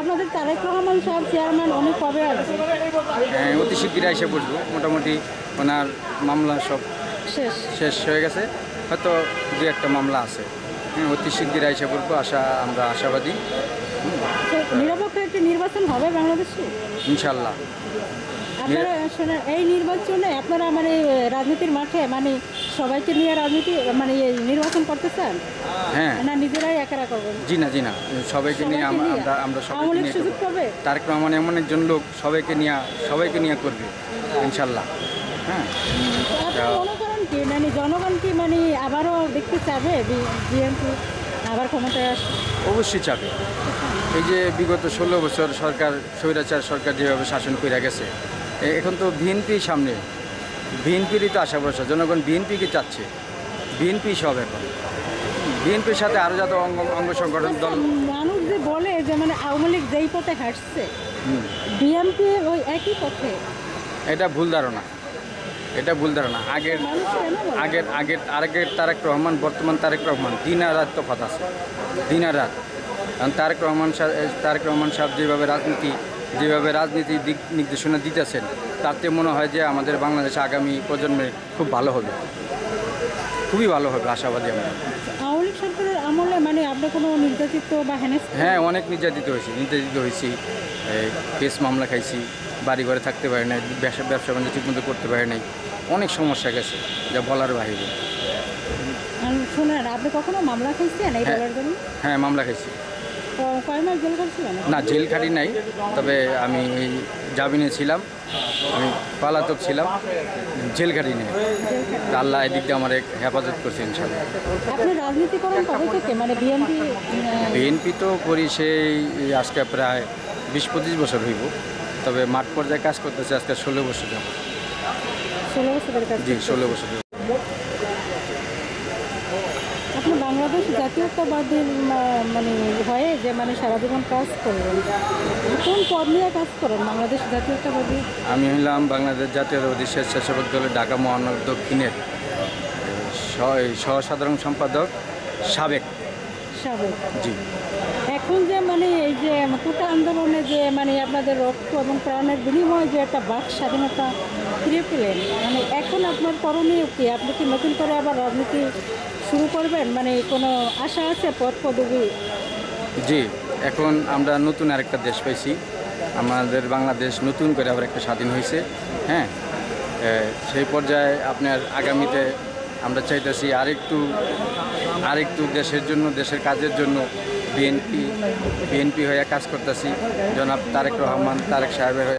আপনাদের তারেক রহমান সাহেব চেয়ারম্যান উনি কবে আসবে হ্যাঁ, অতি শিগগিরই এসে বসবো। মোটামুটি ওনার মামলা সব শেষ। শেষ হয়ে গেছে। হয়তো দু একটা মামলা আছে। হ্যাঁ অতি শিগগিরই এসে পড়ব আশা আমরা আশাবাদী। নিরপেক্ষ একটি নির্বাচন হবে বাংলাদেশে? ইনশাল্লাহ। আপনারা শোনেন এই নির্বাচনে আপনারা মানে রাজনীতির মাঠে মানে সবাইকে নিয়ে রাজনীতি মানে নির্বাচন করতে চান? হ্যাঁ। না নিজেরাই একারা করবেন? জি না জি না। সবাইকে নিয়ে আমরা? আমরা সবাইকে সুযোগ পাবে? তারেক রহমান এমন একজন লোক সবাইকে নিয়ে সবাইকে নিয়ে করবে ইনশাল্লাহ। হ্যাঁ। করেন কি মানে জনগণ কি মানে আবারও দেখতে চাবে বিএনপি? আবার ক্ষমতায় আসবে? অবশ্যই চাবে। এই যে বিগত ষোলো বছর সরকার স্বৈরাচার সরকার যেভাবে শাসন করে গেছে এখন তো বিএনপি সামনে। বিএনপিরই তো আশা ভরসা জনগণ বিএনপিকে চাচ্ছে। বিএনপি সব এখন। বিএনপির সাথে আরও যত অঙ্গ অঙ্গ সংগঠন দল মানুষ যে বলে যে মানে আওয়ামী লীগ যেই পথে হাঁটছে বিএনপি ওই একই পথে। এটা ভুল ধারণা। এটা ভুল ধারণা। আগের? আগের আগের আগের তারেক রহমান বর্তমান তারেক রহমান দিন আর রাত তফাত আছে। দিন আর রাত। কারণ তারেক রহমান সাহেব তারেক রহমান সাহেব যেভাবে রাজনীতি যেভাবে রাজনীতি দিক নির্দেশনা দিতেছেন তাতে মনে হয় যে আমাদের বাংলাদেশ আগামী প্রজন্মে খুব ভালো হবে। খুবই ভালো হবে আশাবাদী আমরা। আওয়ামী সরকারের আমলে মানে আপনি কোনো নির্যাতিত বা হ্যাঁ অনেক নির্যাতিত হয়েছি নির্যাতিত হয়েছি। কেস মামলা খাইছি বাড়ি ঘরে থাকতে পারি নাই ব্যবসা ব্যবসা বাণিজ্য ঠিকমতো করতে পারি নাই। অনেক সমস্যা গেছে যা বলার বাহিরে। শুনেন আপনি কখনো মামলা খেয়েছেন এই হ্যাঁ। বলার জন্য? হ্যাঁ মামলা খাইছি। না জেল খাটি নাই তবে আমি এই জামিনে ছিলাম আমি পালাতক ছিলাম জেল খাটি নেই। আল্লাহ এদিক দিয়ে আমার হেফাজত করছে ইনশাল্লাহ মানে বিএনপি তো করি সেই আজকে প্রায় বিশ পঁচিশ বছর হইব তবে মাঠ পর্যায়ে কাজ করতেছে আজকে ষোলো বছর যাব জি ষোলো বছর। আপনি বাংলাদেশ জাতীয়তাবাদীর মানে হয়ে যে মানে সারা জীবন কাজ করবেন। কোন পদ নিয়ে কাজ করেন বাংলাদেশ জাতীয়তাবাদী? আমি হইলাম বাংলাদেশ জাতীয়তাবাদী স্বেচ্ছাসেবক দলের ঢাকা মহানগর দক্ষিণের সহ- সহ সাধারণ সম্পাদক সাবেক। সাবেক। জি। এখন যে মানে এই যে কোটা আন্দোলনে যে মানে আপনাদের রক্ত এবং প্রাণের বিনিময়ে যে একটা বাক স্বাধীনতা ফিরে পেলেন মানে এখন আপনার করণীয় কি? আপনি কি নতুন করে আবার রাজনীতি শুরু করবেন? মানে কোনো আশা আছে পথ পদবি? জি, এখন আমরা নতুন আরেকটা দেশ পাইছি। আমাদের বাংলাদেশ নতুন করে আবার একটা স্বাধীন হয়েছে হ্যাঁ? সেই পর্যায়ে আপনার আগামীতে আমরা চাইতেছি আরেকটু আরেকটু দেশের জন্য, দেশের কাজের জন্য বিএনপি বিএনপি হয়ে কাজ করতেছি। জনাব তারেক রহমান, তারেক সাহেবের